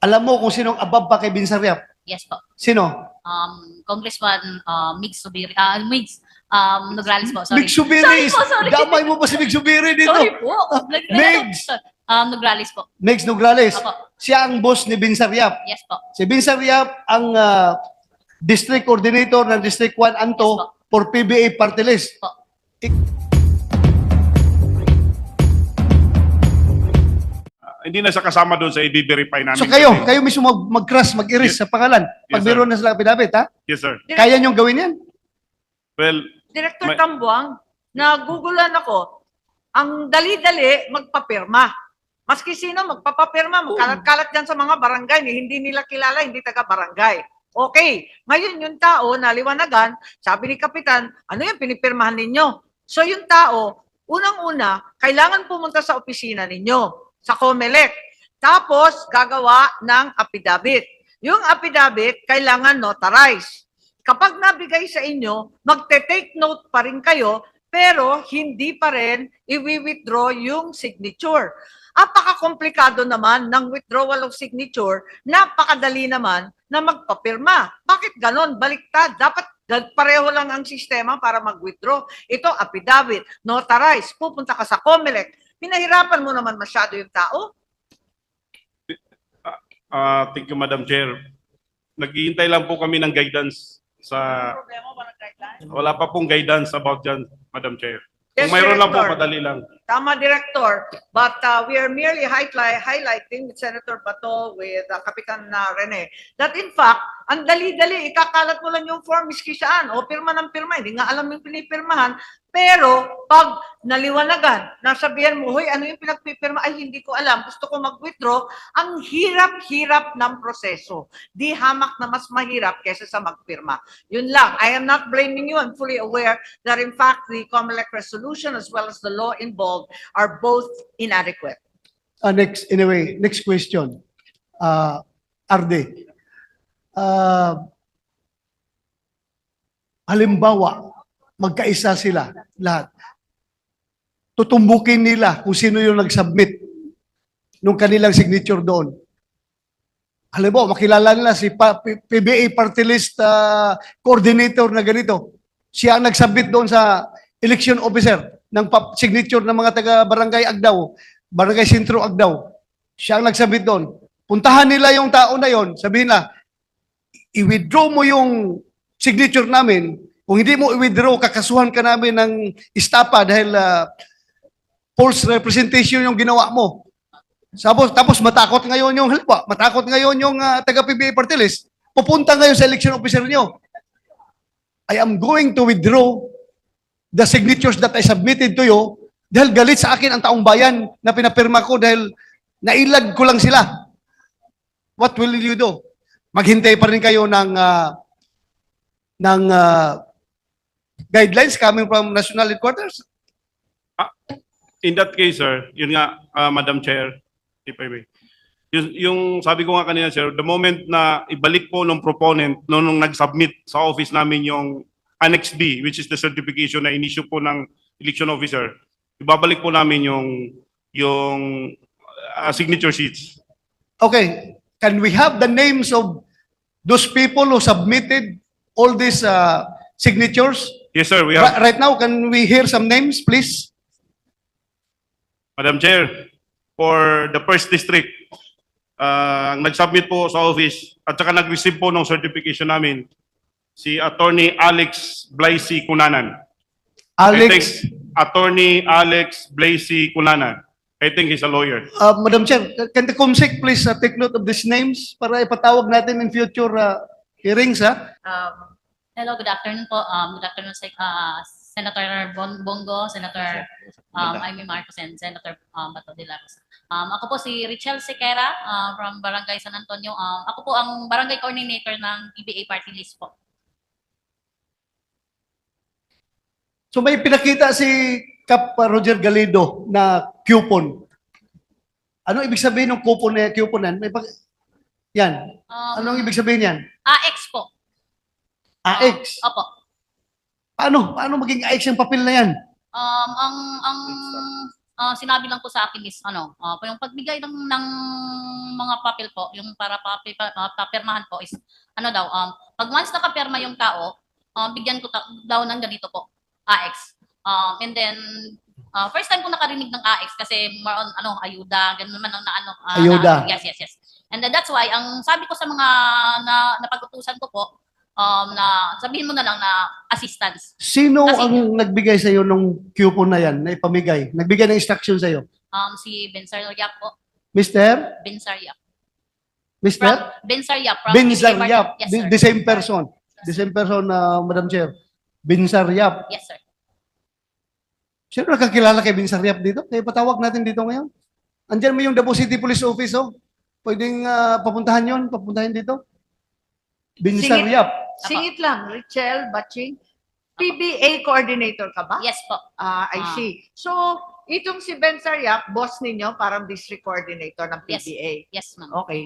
Alam mo kung sinong above pa kay Binsariap? Yes po. Sino? Um, Congressman uh, Migs Subiri, ah, Migs um, Nograles po, sorry. Mig Subiri. Sorry po, sorry. Damay mo pa si Mig Subiri dito. Sorry po. Nag- Migs! Um, Nograles po. Migs Nograles. Opo. Siya ang boss ni Binsariap. Yes po. Si Binsariap ang ah, district coordinator ng District 1 Anto Yes, for PBA party list. Po. Hindi na siya kasama doon sa i-verify namin. So kayo, kayo mismo mag- mag-cross, mag-erase sa pangalan. Pag Yes, meron na sila pinapit, ha? Yes, sir. Kaya niyong gawin yan? Well, Director May- Tambuang, nagugulan ako, ang dali-dali magpapirma. Maski sino magpapapirma, magkalat-kalat dyan sa mga barangay, ni hindi nila kilala, hindi taga-barangay. Okay, ngayon yung tao na liwanagan, sabi ni Kapitan, ano yung pinipirmahan ninyo? So yung tao, unang-una, kailangan pumunta sa opisina ninyo, sa COMELEC. Tapos, gagawa ng affidavit. Yung affidavit, kailangan notarize kapag nabigay sa inyo, magte-take note pa rin kayo, pero hindi pa rin i-withdraw yung signature. Apaka-komplikado naman ng withdrawal of signature, napakadali naman na magpapirma. Bakit ganon? Baliktad. Dapat pareho lang ang sistema para mag-withdraw. Ito, affidavit, notarize, pupunta ka sa COMELEC. Pinahirapan mo naman masyado yung tao. uh, thank you, Madam Chair. Naghihintay lang po kami ng guidance sa... Problema ba ng? Wala pa pong guidance about dyan, Madam Chair. Yes, Kung mayroon lang po, madali lang. Tama, Director. But uh, we are merely highlight, highlighting with Senator Bato, with uh, Kapitan uh, Rene, that in fact, ang dali-dali, ikakalat mo lang yung form, miski saan, o pirma ng pirma, hindi nga alam yung pinipirmahan, pero pag naliwanagan, nasabihan mo, hoy, ano yung pinagpipirma? Ay, hindi ko alam, gusto ko mag-withdraw, ang hirap-hirap ng proseso. Di hamak na mas mahirap kesa sa magpirma. Yun lang. I am not blaming you. I'm fully aware that in fact, the COMELEC resolution as well as the law involved are both inadequate. Ah, next, anyway, next question. Uh, Arde. Ah, halimbawa, magkaisa sila lahat. Tutumbukin nila kung sino yung nag-submit nung kanilang signature doon. Halimbawa, makilala nila si PBA Party List ah, Coordinator na ganito. Siya ang nag-submit doon sa election officer ng signature ng mga taga-barangay Agdaw, Barangay Sentro Agdaw. Siya ang nagsabit doon. Puntahan nila yung tao na yon, sabihin na, i-withdraw mo yung signature namin. Kung hindi mo i-withdraw, kakasuhan ka namin ng istapa dahil ah, false representation yung ginawa mo. Tapos, tapos matakot ngayon yung, halimbawa, matakot ngayon yung ah, taga-PBA party list, pupunta ngayon sa election officer niyo. I am going to withdraw the signatures that I submitted to you dahil galit sa akin ang taong bayan na pinapirma ko dahil nailag ko lang sila. What will you do? Maghintay pa rin kayo ng ah, ng ah, guidelines coming from national headquarters? In that case, sir, yun nga, ah, Madam Chair, if I may. Yung, yung sabi ko nga kanina, sir, the moment na ibalik po ng proponent no, nung nag-submit sa office namin yung Annex B, which is the certification na in-issue po ng election officer, ibabalik po namin yung yung ah, signature sheets. Okay, can we have the names of those people who submitted all these ah, signatures? Yes, sir, we Ri- have, Right now, can we hear some names, please? Madam Chair, for the first district, ah, ang nag-submit po sa office at saka nag-receive po ng certification namin, si Attorney Alex Blasey Kunanan. I think Alex, Attorney Alex Blasey Kunanan. I think he's a lawyer. uh, Madam Chair, can the COMSEC please uh, take note of these names para ipatawag natin in future uh, hearings, ha? Um, hello, good afternoon po. Um, good afternoon sa uh, Senator Bon Bongo, Senator um, Amy Marcos, and Senator um, Bato de la Rosa. Um, ako po si Richel Sequera uh, from Barangay San Antonio. Um, ako po ang barangay coordinator ng PBA party list po. So may pinakita si Cap Roger Galido na coupon. Ano ibig sabihin ng coupon na coupon yan? May pag... Yan. Um, Anong ibig sabihin yan? AX po. AX. Opo. Paano? Paano maging AX yung papel na yan? Um, ang ang ah, sinabi lang po sa akin is ano, ah, yung pagbigay ng, ng mga papel po, yung para papi, pa, ah, papirmahan po is ano daw, um, pag once nakapirma yung tao, ah, bigyan ko ta- daw ng ganito po, AX. Um, and then, ah, first time ko nakarinig ng AX kasi more on ano, ayuda, ganun naman ang na, ano. ah, Ayuda. na- yes, yes, yes. And then that's why, ang sabi ko sa mga na, napag-utusan ko po, um, na sabihin mo na lang na assistance. Sino Kasi- ang nagbigay sa iyo ng coupon na yan, na ipamigay? Nagbigay ng instruction sa iyo? Um, si Bensar Yap po, Mr. Bensar Yap. Mr. From Bensar Yap. From Binsar Yap. Yes, the, sir. the same person. The same person, uh, Madam Chair. Binsar Yap. Yes, sir. Sino nakakilala kay Binsar Yap dito? Kaya patawag natin dito ngayon. Andiyan mo yung Davao City Police Office, oh. Pwedeng ah, papuntahan yon, papuntahan dito. Binsar. Yap. Singit lang, Richel Batching. PBA coordinator ka ba? Yes po. Ah, I Ah. see. So, itong si Ben Saryak, boss ninyo, parang district coordinator ng Yes. PBA. Yes, ma'am. Okay.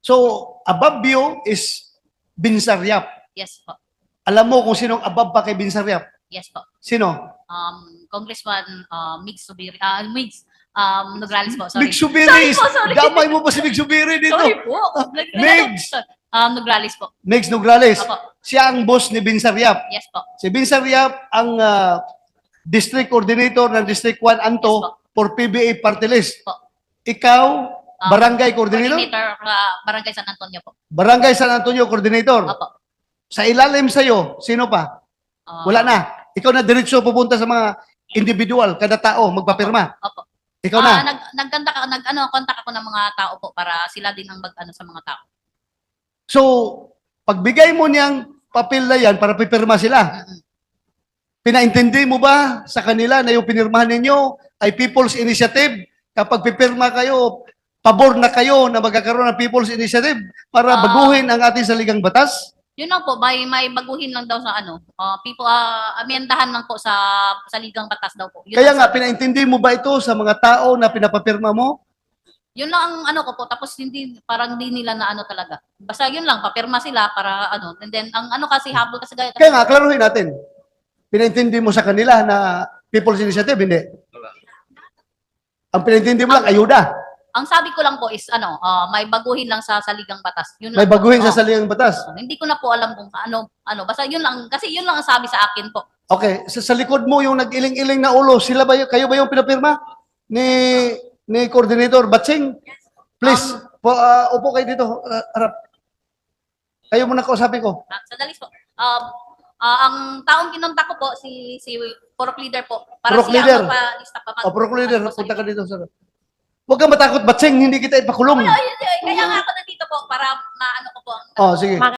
So, above you is Binsar Yap. Yes po. Alam mo kung sinong above pa kay Binsar Yap? Yes po. Sino? Um, Congressman uh, Migs Subiri, ah, Migs um, Nograles po. Sorry. Mig Subiri. Sorry po, sorry. Damay mo pa si Mig Subiri dito. Sorry po. Nag- Migs! Um, Nograles po. Migs Nograles. Opo. Siya ang boss ni Binsar Yap. Yes po. Si Vincent Yap ang ah, district coordinator ng District 1 Anto Yes for PBA party list. Po. Ikaw, Um, barangay coordinator? Coordinator uh, Barangay San Antonio po. Barangay San Antonio coordinator. Opo. Sa ilalim sa'yo, sino pa? Uh, Wala na. Ikaw na diretso pupunta sa mga individual, kada tao, magpapirma. Opo. Ikaw Ah, na. nag nagkanta ka nag ano contact ako ng mga tao po para sila din ang mag ano sa mga tao. So, pagbigay mo niyang papel na yan para pipirma sila, pinaintindi mo ba sa kanila na yung pinirmahan ninyo ay People's Initiative? Kapag pipirma kayo, pabor na kayo na magkakaroon ng People's Initiative para Ah. baguhin ang ating saligang batas? Yun lang po, may may baguhin lang daw sa ano. Uh, people uh, amendahan lang po sa sa ligang batas daw po. Yun Kaya lang nga, sa- pinaintindi mo ba ito sa mga tao na pinapapirma mo? Yun lang ang ano ko po tapos hindi parang hindi nila na ano talaga. Basta yun lang papirma sila para ano and then ang ano kasi habol kasi gaya Kaya nga, klaruhin natin. Pinaintindi mo sa kanila na People's Initiative, hindi. Ang pinaintindi mo lang, ayuda. Ang sabi ko lang po is ano, ah, may baguhin lang sa saligang batas. Yun May lang po. baguhin sa Oo. saligang batas. Hindi ko na po alam kung ano ano basta yun lang kasi yun lang ang sabi sa akin po. Okay, sa, sa likod mo yung nag-iling-iling na ulo, sila ba y- kayo ba yung pinapirma ni ni coordinator Batsing? Please, po, ah, upo kayo dito, ah, harap. Kayo muna kausapin ko. Ah, sandali po. Um, ah, ang taong kinontak ko po si si Purok Leader po para Purok siya Leader. ang magpa-lista pa. O, Pro Leader, ano po sa punta ka inyo. dito. Sir. Huwag kang matakot, Batsing, hindi kita ipakulong. Ay, ay, ay, Kaya nga ako nandito po para maano ko po ang Oh, sige.